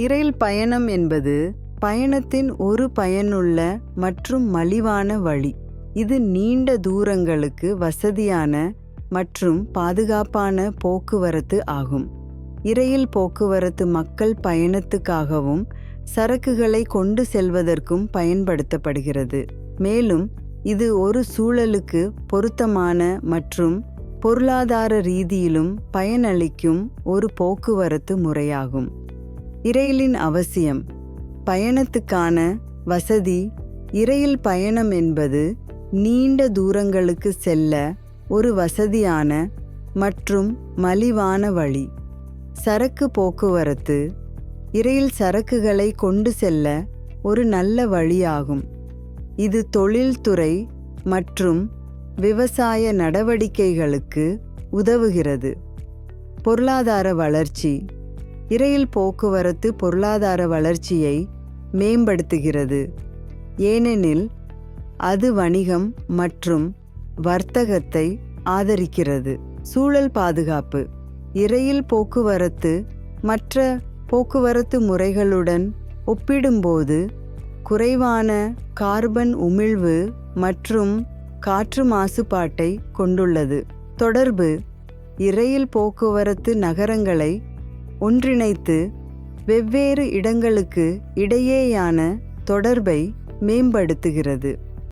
இரயில் பயணம் என்பது பயணத்தின் ஒரு பயனுள்ள மற்றும் மலிவான வழி. இது நீண்ட தூரங்களுக்கு வசதியான மற்றும் பாதுகாப்பான போக்குவரத்து ஆகும். இரயில் போக்குவரத்து மக்கள் பயணத்துக்காகவும் சரக்குகளை கொண்டு செல்வதற்கும் பயன்படுத்தப்படுகிறது. மேலும் இது ஒரு சூழலுக்கு பொருத்தமான மற்றும் பொருளாதார ரீதியிலும் பயனளிக்கும் ஒரு போக்குவரத்து முறையாகும். இரயிலின் அவசியம். பயணத்துக்கான வசதி. இரயில் பயணம் என்பது நீண்ட தூரங்களுக்கு செல்ல ஒரு வசதியான மற்றும் மலிவான வழி. சரக்கு போக்குவரத்து. இரயில் சரக்குகளை கொண்டு செல்ல ஒரு நல்ல வழியாகும். இது தொழில்துறை மற்றும் விவசாய நடவடிக்கைகளுக்கு உதவுகிறது. பொருளாதார வளர்ச்சி. இரயில் போக்குவரத்து பொருளாதார வளர்ச்சியை மேம்படுத்துகிறது. ஏனெனில் அது வணிகம் மற்றும் வர்த்தகத்தை ஆதரிக்கிறது. சூழல் பாதுகாப்பு. இரயில் போக்குவரத்து மற்ற போக்குவரத்து முறைகளுடன் ஒப்பிடும்போது குறைவான கார்பன் உமிழ்வு மற்றும் காற்று மாசுபாட்டை கொண்டுள்ளது. தொடர்பு. இரயில் போக்குவரத்து நகரங்களை ஒன்றிணைத்து வெவ்வேறு இடங்களுக்கு இடையேயான தொடர்பை மேம்படுத்துகிறது.